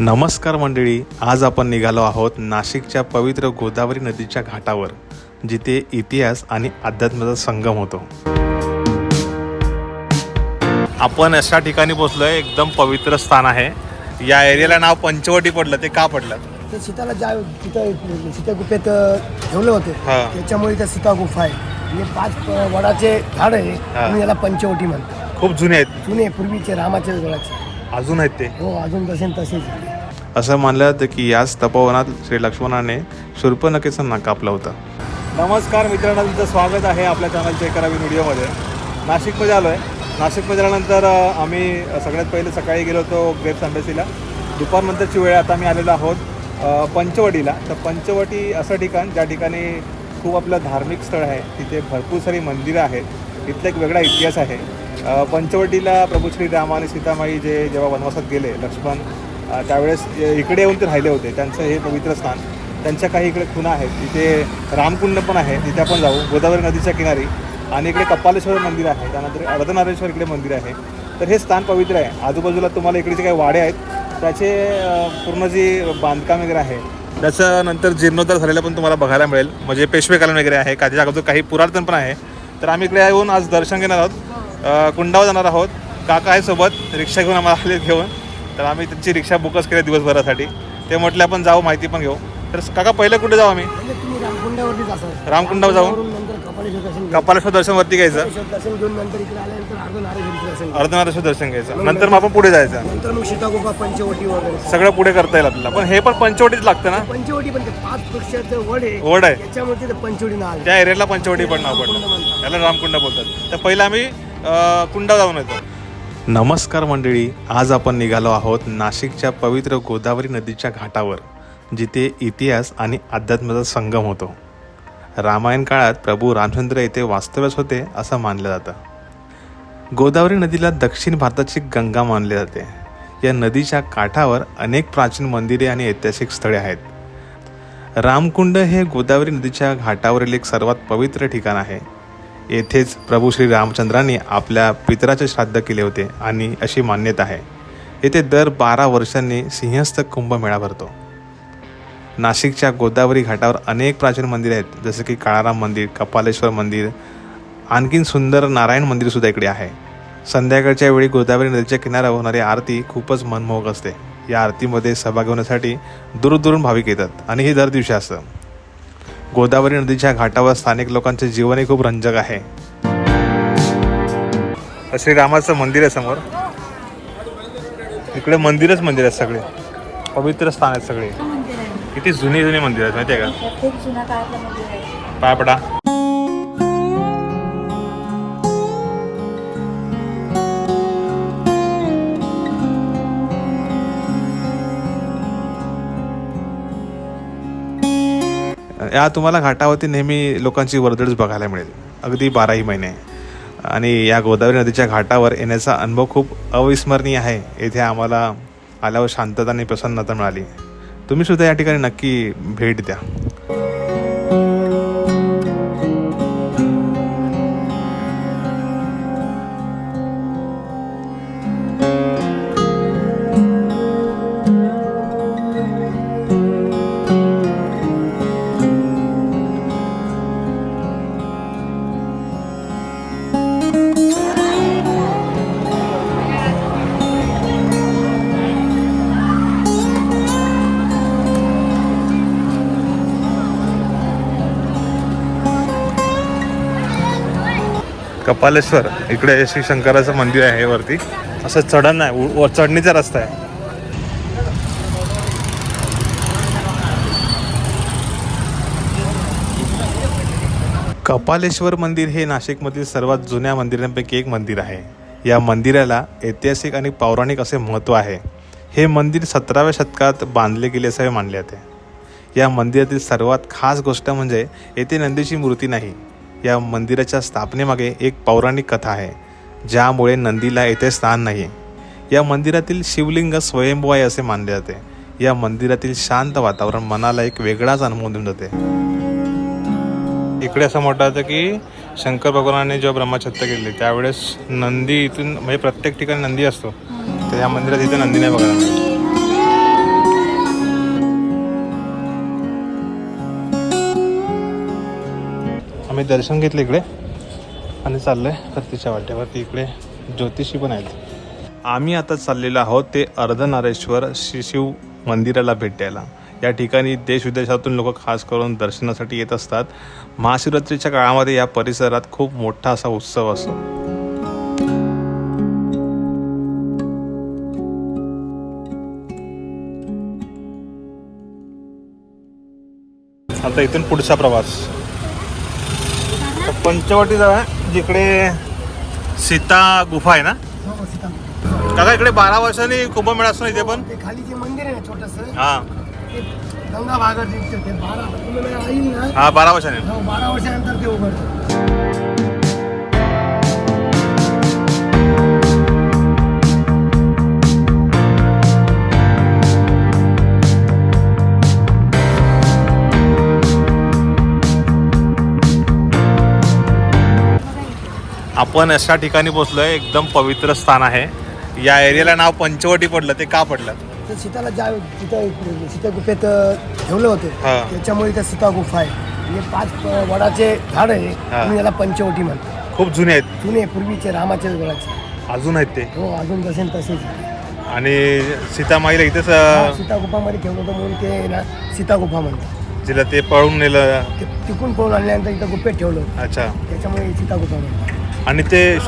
नमस्कार मंडळी आज आपण निघालो आहोत नाशिकच्या पवित्र गोदावरी नदीच्या घाटावर जिथे इतिहास आणि अध्यात्माचा संगम होतो. आपण अशा ठिकाणी पोचलोय एकदम पवित्र स्थान आहे. या एरियाला नाव पंचवटी पडलं ते का पडलं? ते सीताला ज्या तिथं सीता गुफेत ठेवले होते. त्याच्यामुळे त्या सीता गुफा आहे. म्हणजे पाच वडाचे झाड आहे याला पंचवटी म्हणतात. खूप जुने आहेत. जुने पूर्वीचे रामाच्या वेळाचे अजून आहेत ते. हो अजून तसे न तसेच आहे. असं मानलं जातं की याच तपोवनात श्री लक्ष्मणाने शूर्पनखेचं नाक कापलं होतं. नमस्कार मित्रांनो तुमचं स्वागत आहे आपल्या चॅनलच्या एका नवीन व्हिडिओमध्ये नाशिकमध्ये आलो आहे नाशिकमध्ये आल्यानंतर अ, आम्ही सगळ्यात पहिले सकाळी गेलो होतो ग्रेप्स अंबेसीला दुपारनंतरची वेळ आता आम्ही आलेलो आहोत अ, पंचवटीला. तर पंचवटी असं ठिकाण ज्या ठिकाणी खूप आपलं धार्मिक स्थळ आहे तिथे भरपूर सारी मंदिरं आहेत. इथला एक वेगळा इतिहास आहे. पंचवटीला प्रभू श्रीराम आणि सीतामाई जे जेव्हा वनवासात गेले लक्ष्मण त्यावेळेस इकडे येऊन ते राहिले होते. त्यांचं हे पवित्र स्थान त्यांच्या काही इकडे खुणा आहेत. तिथे रामकुंड पण आहे तिथे आपण जाऊ. गोदावरी नदीच्या किनारी आणि इकडे कपालेश्वर मंदिर आहे. त्यानंतर अर्धनारेश्वर इकडे मंदिर आहे. तर हे स्थान पवित्र आहे. आजूबाजूला तुम्हाला इकडे जे काही वाडे आहेत त्याचे पूर्ण जी बांधकाम वगैरे आहे त्याचं नंतर जीर्णोद्धार झालेलं पण तुम्हाला बघायला मिळेल. म्हणजे पेशवेकालीन वगैरे आहे. का त्याच्या अगोदर काही पुरातन पण आहे. तर आम्ही इकडे येऊन आज दर्शन घेणार आहोत. अ, कुंडावर जाणार आहोत. काका आहे सोबत रिक्षा घेऊन आम्हाला आले घेऊन. तर आम्ही त्यांची रिक्षा बुकच केली दिवसभरासाठी. ते म्हटले आपण जाऊ माहिती पण घेऊ. तर काका पहिलं कुठे जाऊ आम्ही? रामकुंडावर जाऊ. कपालेश्वर दर्शन घ्या. कपालेश्वर दर्शन वरती घ्यायचं. अर्धनारेश्वर दर्शन घ्यायचं. नंतर मग आपण पुढे जायचं. नंतर मग सीता गुफा पंचवटी वगैरे सगळं. पुढे करता येईल आपल्याला. पण हे पण पंचवटीच लागतं ना? पंचवटी पण ते पाच वृक्षाचं वड आहे. वड आहे. त्याच्यामुळे ते पंचवटी नाव आहे. त्या एरियाला पंचवटी पण नाव पडलं म्हणतात. याला रामकुंड बोलतात. तर पहिलं आम्ही कुंडा जाऊन येतो. नमस्कार मंडळी आज आपण निघालो आहोत नाशिकच्या पवित्र गोदावरी नदीच्या घाटावर जिथे इतिहास आणि अध्यात्माचा संगम होतो. रामायण काळात प्रभू रामचंद्र येथे वास्तव्यास होते असं मानलं जातं. गोदावरी नदीला दक्षिण भारताची गंगा मानले जाते. या नदीच्या काठावर अनेक प्राचीन मंदिरे आणि ऐतिहासिक स्थळे आहेत. रामकुंड हे गोदावरी नदीच्या घाटावरील एक सर्वात पवित्र ठिकाण आहे. येथेच प्रभू श्री रामचंद्रांनी आपल्या पितराचे श्राद्ध केले होते आणि अशी मान्यता आहे. येथे दर बारा वर्षांनी सिंहस्थ कुंभमेळा भरतो. नाशिकच्या गोदावरी घाटावर अनेक प्राचीन मंदिरे आहेत जसं की काळाराम मंदिर कपालेश्वर मंदिर आणखीन सुंदर नारायण मंदिरसुद्धा इकडे आहे. संध्याकाळच्या वेळी गोदावरी नदीच्या किनाऱ्यावर होणारी आरती खूपच मनमोहक असते. या आरतीमध्ये सहभाग होण्यासाठी दूरदूरून भाविक येतात आणि हे दर दिवशी असतं. गोदावरी नदीच्या घाटावर स्थानिक लोकांचे जीवनही खूप रंजक आहे. श्रीरामाचं मंदिर आहे समोर. इकडे मंदिरच मंदिर आहेत सगळे. पवित्र स्थान आहेत सगळे. किती जुनी जुनी मंदिर आहेत माहिती आहे का खूप या तुम्हाला घाटावरती नेहमी लोकांची वर्दळच बघायला मिळेल. अगदी बाराही महिने. आणि या गोदावरी नदीच्या घाटावर येण्याचा अनुभव खूप अविस्मरणीय आहे. येथे आम्हाला आल्यावर शांतता आणि प्रसन्नता मिळाली. तुम्हीसुद्धा या ठिकाणी नक्की भेट द्या. कपालेश्वर. इकडे श्री शंकराचं मंदिर आहे वरती. असं चढण आहे उ- चढणीचा रस्ता आहे. कपालेश्वर मंदिर हे नाशिकमधील सर्वात जुन्या मंदिरांपैकी एक मंदिर आहे. या मंदिराला ऐतिहासिक आणि पौराणिक असे महत्त्व आहे. हे मंदिर सतराव्या शतकात बांधले गेले असे मानले जाते. या मंदिरातील सर्वात खास गोष्ट म्हणजे येथे नंदीची मूर्ती नाही. या मंदिराच्या स्थापनेमागे एक पौराणिक कथा आहे ज्यामुळे नंदीला येथे स्थान नाही. या मंदिरातील शिवलिंग स्वयंभू आहे असे मानले जाते. या मंदिरातील शांत वातावरण मनाला एक वेगळाच अनुभव देऊन जाते इकडे असं म्हटलं होतं की शंकर भगवानाने जेव्हा ब्रह्मछत्त केले त्यावेळेस नंदी इथून म्हणजे प्रत्येक ठिकाणी नंदी असतो. तर या मंदिरात इथे नंदी नाही बघायला मिळते. दर्शन घेतलं इकडे. आणि चाललंय परतीच्या वाटेवरती इकडे ज्योतिषी पण आहेत. आम्ही आता चाललेलो आहोत ते अर्धनारेश्वर श्री शिव मंदिराला भेट द्यायला. या ठिकाणी देश विदेशातून लोक खास करून दर्शनासाठी येत असतात. महाशिवरात्रीच्या काळामध्ये या परिसरात खूप मोठा असा उत्सव असतो. आता इथून पुढचा प्रवास. पंचवटी जाऊया जिकडे सीता गुफा आहे ना? हो, सीता. काका इकडे बारा वर्षांनी कुंभमेळा असतो इथे पण? ते खाली जे मंदिर आहे ना छोटस हा. गंगा भागात ते बारा कुंभमेळा येईल ना? हा बारा वर्षांनी. हो, बारा वर्षानंतर ते उघडतं. आपण अशा ठिकाणी पोहोचलोय एकदम पवित्र स्थान आहे. या एरियाला नाव पंचवटी पडलं ते का पडलं? तर सीताला ज्या तिथं सीता गुफेत ठेवलं होतं हा. त्याच्यामुळे त्या सीता गुफा आहे. म्हणजे पाच वडाचे झाड आहे. म्हणून याला पंचवटी म्हणतात खूप जुने आहेत. जुने पूर्वीचे रामाचे वडाचे. अजून आहेत ते. हो अजून तसे न तसेच आणि सीतामाईला इथेच अं, सीता गुफामध्ये ठेवलं होतं म्हणून ते ना सीता गुफा म्हणतात. जिला ते पळून नेलं. ते तिकून पळून आणल्यानंतर इथं गुफेत ठेवलं होतं. अच्छा. त्याच्यामुळे सीता गुफा म्हणतात. आणि ते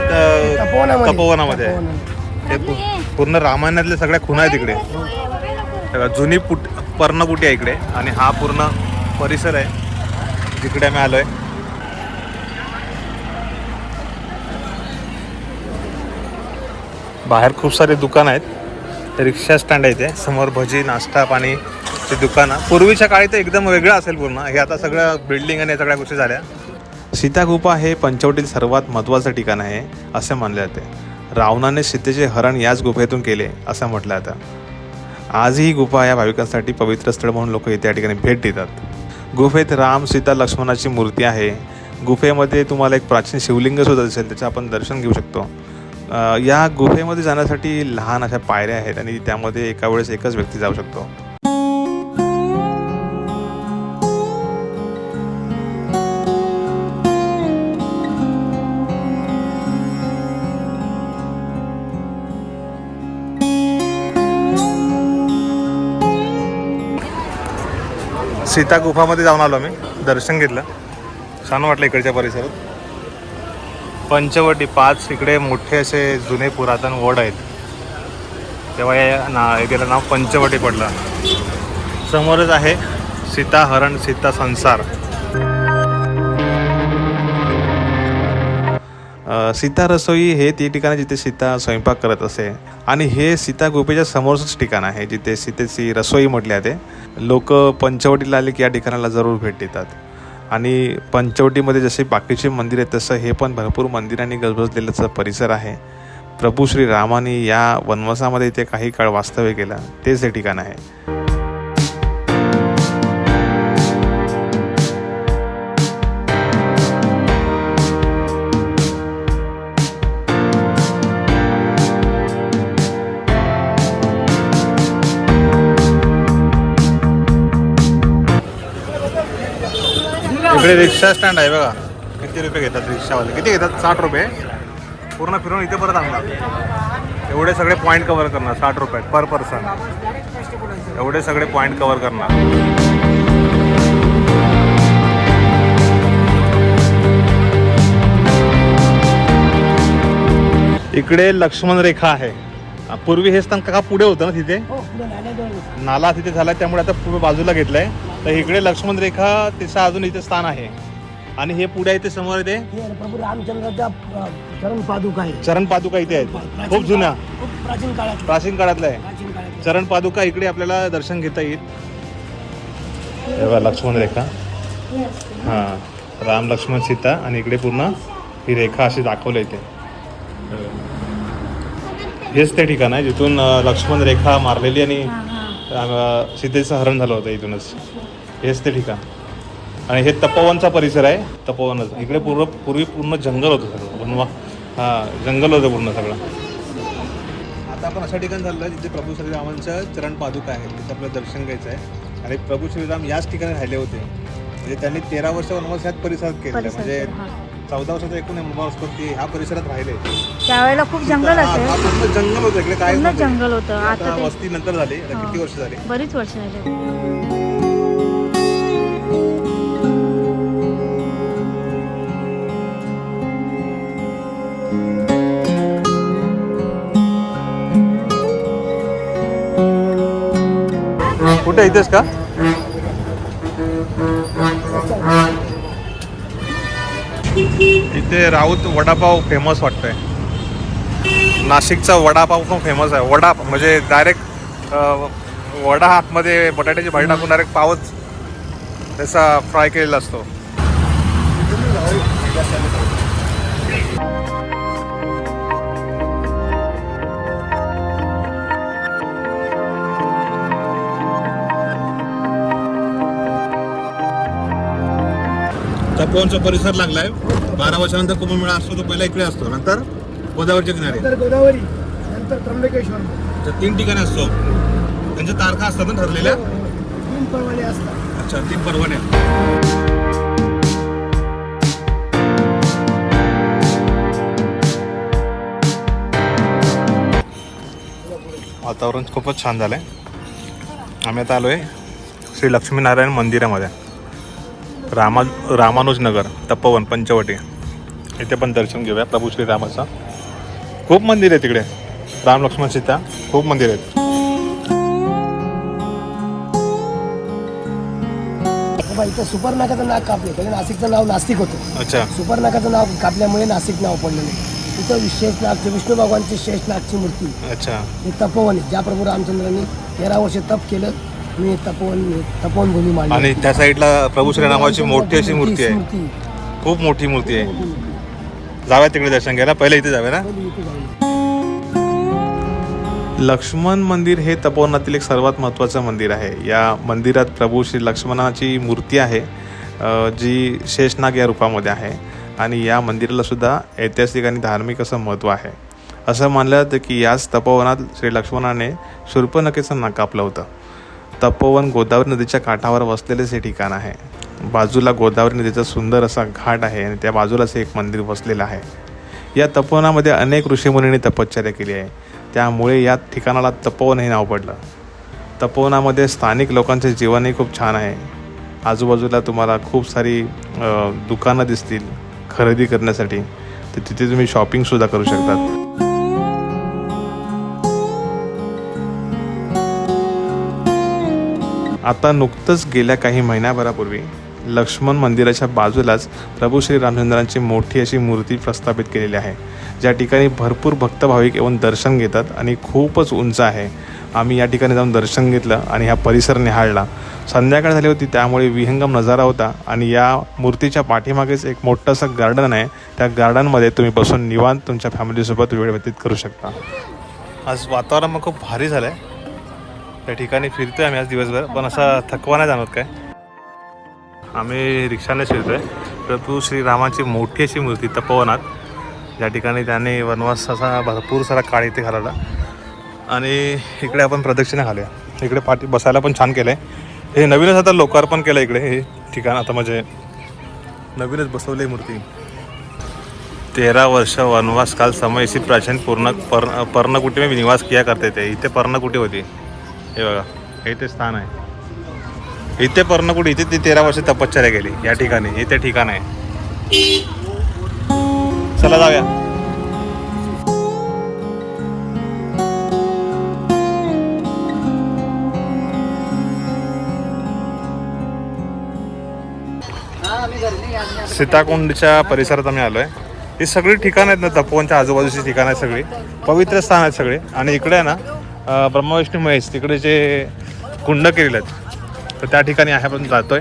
अं, तपोवनामध्ये. आहे. ते पूर्ण रामायणातल्या सगळ्या खुणा आहेत इकडे. बघा, जुनी पुट पर्णकुटी आहे इकडे. आणि हा पूर्ण परिसर आहे जिकडे आम्ही आलोय. बाहेर खूप सारे दुकान आहेत. रिक्षा स्टँड आहे इथे. समोर भजी नाश्ता पाणी ते दुकानं. पूर्वीच्या काळी तर एकदम वेगळं असेल पूर्ण. हे आता सगळं बिल्डिंग आणि सगळ्या गोष्टी झाल्या. सीतागुफा हे पंचवटीतील सर्वात महत्त्वाचं ठिकाण आहे असे मानले जाते. रावणाने सीतेचे हरण याच गुफेतून केले असं म्हटलं जातं. आजही ही गुफा या भाविकांसाठी पवित्र स्थळ म्हणून लोक इथे या ठिकाणी भेट देतात. गुफेत राम सीता लक्ष्मणाची मूर्ती आहे. गुफेमध्ये तुम्हाला एक प्राचीन शिवलिंग सुद्धा दिसेल त्याचं आपण दर्शन घेऊ शकतो. या गुफेमध्ये जाण्यासाठी लहान अशा पायऱ्या आहेत आणि त्यामध्ये एका वेळेस एकच व्यक्ती जाऊ शकतो. सीता गुफामध्ये जाऊन आलो मी दर्शन घेतलं. छान वाटलं इकडच्या परिसरात. पंचवटी पाच इकडे मोठे असे जुने पुरातन वड आहेत. तेव्हा या ना एरियाला नाव पंचवटी पडलं. समोरच आहे सीता हरण सीता संसार. सीता रसोई हे ते ठिकाण आहे जिथे सीता स्वयंपाक करत असे. आणि हे सीता गुफेच्या समोरचंच ठिकाण आहे जिथे सीतेची रसोई म्हटली जाते लोक पंचवटीला आले की या ठिकाणाला जरूर भेट देतात. आणि पंचवटीमध्ये जसे बाकीचे मंदिर आहेत तसं हे पण भरपूर मंदिरांनी गजबजलेलं परिसर आहे. प्रभू श्री रामाने या वनवासामध्ये इथे काही काळ वास्तव्य केलं. तेच हे ठिकाण आहे. इकडे रिक्षा स्टँड आहे बघा. किती रुपये घेतात रिक्षावाले? किती घेतात? साठ रुपये. पूर्ण फिरून इथे परत आणणार. एवढे सगळे पॉईंट कव्हर करणार. साठ रुपये पर पर्सन एवढे सगळे पॉईंट कव्हर करणार. इकडे लक्ष्मण रेखा आहे. पूर्वी हे स्थान का पुढे होतं ना तिथे? हो. नाला तिथे झाला त्यामुळे आता पूर्व बाजूला घेतलाय. तर इकडे लक्ष्मण रेखा तिचं अजून इथे स्थान आहे. आणि हे पुढे इथे समोर इथे हे प्रभू रामचंद्राच्या अ, चरण पादुका आहे. चरण पादुका इथे आहेत. खूप जुन्या खूप प्राचीन काळात प्राचीन काळातल्या आहे. प्राचीन काळात चरण पादुका इकडे आपल्याला दर्शन घेता येईल. हे बघा, लक्ष्मण रेखा. हा राम लक्ष्मण सीता आणि इकडे पूर्ण ही रेखा अशी दाखवली इथे. हेच ते ठिकाण आहे जिथून अं, लक्ष्मण रेखा मारलेली आणि सीतेचं हरण झालं होतं इथूनच. हेच ते ठिकाण. आणि हे तपोवनचा परिसर आहे. तपोवनच. इकडे पूर्व पूर्वी पूर्ण जंगल होतं सगळं. वनवा हां जंगल होतं पूर्ण सगळं. आता आपण अशा ठिकाणी झालं जिथे प्रभू श्रीरामांचं चरण पादुका आहे. तिथे आपलं दर्शन घ्यायचं आहे. आणि प्रभू श्रीराम याच ठिकाणी राहिले होते. म्हणजे त्यांनी तेरा वर्ष वनवास ह्याच परिसरात केले परिसरात, म्हणजे. चौदा वर्षाचा एकूण वनवास पण ते ह्या परिसरात राहिले. त्यावेळेला खूप जंगल हा, असेल. पूर्ण जंगल होतं इकडे काय पूर्ण जंगल होतं. आता ते वस्ती नंतर झाली आता. किती वर्ष झाली? बरीच वर्ष झाली. कुठे इथेच का? इथे राऊत वडापाव फेमस वाटतंय. नाशिकचा वडापाव पण फेमस आहे. वडा म्हणजे डायरेक्ट वडा आतमध्ये बटाट्याची भाजी टाकून डायरेक्ट पावच त्याचा फ्राय केलेला असतो. तपोवनचा परिसर लागलाय? बारा वर्षानंतर कुंभमेळा असतो तो पहिला इकडे असतो. नंतर गोदावरीच्या किनारे. नंतर गोदावरी नंतर त्र्यंबकेश्वर. तर तीन ठिकाणी असतो. त्यांच्या तारखा असतात ना ठरलेल्या? तीन परवाने असतात. अच्छा तीन परवाने. वातावरण खूपच छान झालंय. आम्ही आता आलोय श्री लक्ष्मीनारायण मंदिरामध्ये. रामा रामानुज नगर तपोवन पंचवटी. इथे पण दर्शन घेऊया. प्रभू श्रीरामाचं खूप मंदिर आहे तिकडे. राम लक्ष्मण सीता खूप मंदिर आहेत. इथं सुपर्णाकाचं नाव कापले. पहिले नाशिकचं नाव नास्तिक होतं. अच्छा. सुपर्णाकाचं नाव कापल्यामुळे नाशिक नाव पडलेलं इथं विशेष नागचे विष्णू भगवानची शेष नागची मूर्ती. अच्छा. हे तपोवन आहे. ज्या प्रभू रामचंद्रांनी तेरा वर्ष तप केलं मी तपोवन तपोवन भूमी मांडली. आणि त्या साईडला प्रभू श्रीरामाची मोठी अशी मूर्ती आहे. खूप मोठी मूर्ती आहे. जाऊया तिकडे दर्शन घ्यायला. पहिले इथे जाऊया ना. लक्ष्मण मंदिर हे तपोवनातील एक सर्वात महत्त्वाचं मंदिर आहे. या मंदिरात प्रभू श्री लक्ष्मणाची मूर्ती आहे जी शेषनाग या रूपामध्ये आहे. आणि या मंदिराला सुद्धा ऐतिहासिक आणि धार्मिक असं महत्त्व आहे. असं मानलं जातं की याच तपोवनात श्री लक्ष्मणाने शूर्पणखेचं नाक कापलं होतं. तपोवन गोदावरी नदीच्या काठावर वसलेलेच हे ठिकाण आहे. बाजूला गोदावरी नदीचा सुंदर असा घाट आहे आणि त्या बाजूलाच हे एक मंदिर वसलेलं आहे. या तपोवनामध्ये अनेक ऋषीमुनींनी तपश्चर्या केली आहे. त्यामुळे या ठिकाणाला तपोवन हे नाव पडलं. तपोवनामध्ये स्थानिक लोकांचे जीवनही खूप छान आहे. आजूबाजूला तुम्हाला खूप सारी दुकानं दिसतील खरेदी करण्यासाठी. तर तिथे तुम्ही शॉपिंगसुद्धा करू शकतात. आता नुकतंच गेल्या काही महिन्याभरापूर्वी लक्ष्मण मंदिराच्या बाजूलाच प्रभू श्री रामचंद्रांची मोठी अशी मूर्ती प्रस्थापित केलेली आहे. ज्या ठिकाणी भरपूर भक्त भाविक येऊन दर्शन घेतात आणि खूपच उंच आहे. आम्ही या ठिकाणी जाऊन दर्शन घेतलं आणि हा परिसर निहाळला. संध्याकाळ झाली होती त्यामुळे विहंगम नजारा होता आणि या मूर्तीच्या पाठीमागेच एक मोठं असं गार्डन आहे. त्या गार्डनमध्ये तुम्ही बसून निवांत तुमच्या फॅमिलीसोबत वेळ व्यतीत करू शकता. आज वातावरण मग खूप भारी झालं आहे त्या ठिकाणी फिरतोय आम्ही आज दिवसभर पण असा थकवा नाही जाणवत काय. आम्ही रिक्षाने फिरतोय प्रभू श्रीरामाची मोठी अशी मूर्ती तपोवनात. ज्या ठिकाणी त्याने वनवास असा भरपूर सारा काळ इथे घालवला. आणि इकडे आपण प्रदक्षिणा घालूया. इकडे पाठी बसायला पण छान केलं आहे हे नवीनच आता लोकार्पण केलं इकडे हे ठिकाण आता म्हणजे नवीनच बसवली मूर्ती. तेरा वर्ष वनवास काल समयशी प्राचीन पूर्ण पर्ण पर्णकुटी मी निवास किया करते थे इथे पर्णकुटी होती. हे बघा हे ते स्थान आहे. इथे पर्णकुट इथे ती तेरा वर्ष तपश्चर्या केली या ठिकाणी हे ते ठिकाण आहे. चला जाऊया. सीताकुंडच्या परिसरात आम्ही आलोय. ही सगळी ठिकाणं आहेत ना तपोवनच्या आजूबाजूची ठिकाणं आहेत सगळी. पवित्र स्थान आहेत सगळे. आणि इकडे आहे ना ब्रह्मविष्णू महेश तिकडे जे कुंड केलेले आहेत तर त्या ठिकाणी आहे आपण जातोय.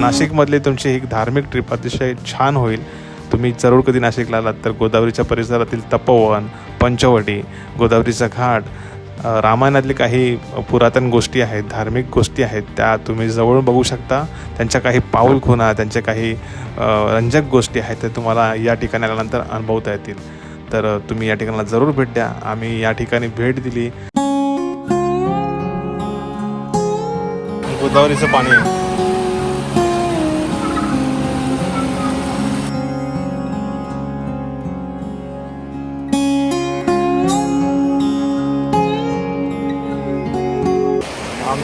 नाशिकमधली तुमची एक धार्मिक ट्रिप अतिशय छान होईल. तुम्ही जरूर कधी नाशिकला आलात तर गोदावरीच्या परिसरातील तपोवन पंचवटी गोदावरीचा घाट रामायणातले काही पुरातन गोष्टी आहेत धार्मिक गोष्टी आहेत त्या तुम्ही जवळून बघू शकता. त्यांच्या काही पाऊल खुणा त्यांच्या काही रंजक गोष्टी आहेत त्या तुम्हाला या ठिकाणी आल्यानंतर अनुभवता येतील. तर तुम्ही या ठिकाणाला जरूर भेट द्या. आम्ही या ठिकाणी भेट दिली. गोदावरीचं पाणी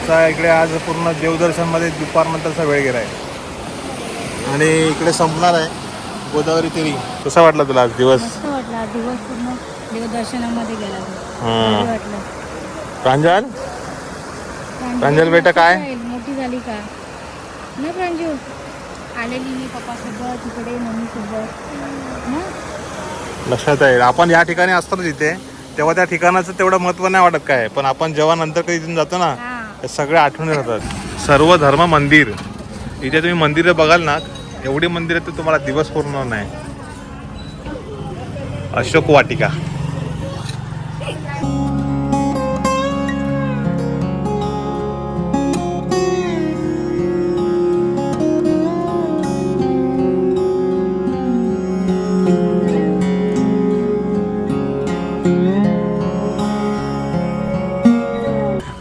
आमचा इकडे आज पूर्ण देवदर्शनमध्ये दुपारनंतरचा वेळ गेला आहे आणि इकडे संपणार आहे गोदावरी तेरी. कसा वाटला तुला आज दिवस? मस्त वाटलं. दिवस पूर्ण देवदर्शनामध्ये गेला. हम्म. वाटलं. प्रांजल? प्रांजू प्रांजल बेटा काय? मोठी झाली का? ना प्रांजू? आलेली मी पप्पासोबत तिकडे मम्मीसोबत. ना? लक्षात आहे. आपण या ठिकाणी असतो ना तिथे तेव्हा त्या ठिकाणाचं तेवढं महत्त्व नाही वाटत काय. पण आपण जेव्हा नंतर कधी इथून जातो ना हा. ते सगळे आठवणी राहतात. सर्व धर्म मंदिर. इथे तुम्ही मंदिरं बघाल ना एवढी मंदिरं तर तुम्हाला दिवस पूर्ण नाही. अशोक वाटिका.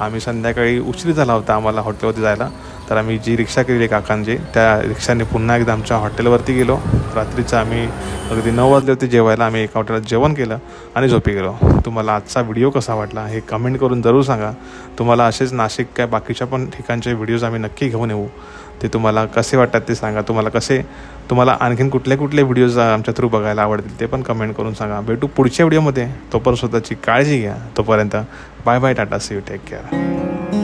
आम्ही संध्याकाळी उशीर झाला होता आम्हाला हॉटेलवरती जायला. तर आम्ही जी रिक्षा केलेली काकांची त्या रिक्षाने पुन्हा एकदा आमच्या हॉटेलवरती गेलो. रात्रीचं आम्ही अगदी नऊ वाजले होते जेवायला. आम्ही एका हॉटेलात जेवण केलं आणि झोपी गेलो. तुम्हाला आजचा व्हिडिओ कसा वाटला हे कमेंट करून जरूर सांगा. तुम्हाला असेच नाशिक काय बाकीच्या पण ठिकाणचे व्हिडिओज आम्ही नक्की घेऊन येऊ. ते तुम्हाला कसे वाटतात ते सांगा. तुम्हाला कसे तुम्हाला आणखीन कुठले कुठले व्हिडिओज आमच्या थ्रू बघायला आवडतील ते पण कमेंट करून सांगा. भेटू पुढच्या व्हिडिओमध्ये. तोपर्यंत स्वतःची काळजी घ्या. तोपर्यंत Bye bye, Tata. See you. Take care.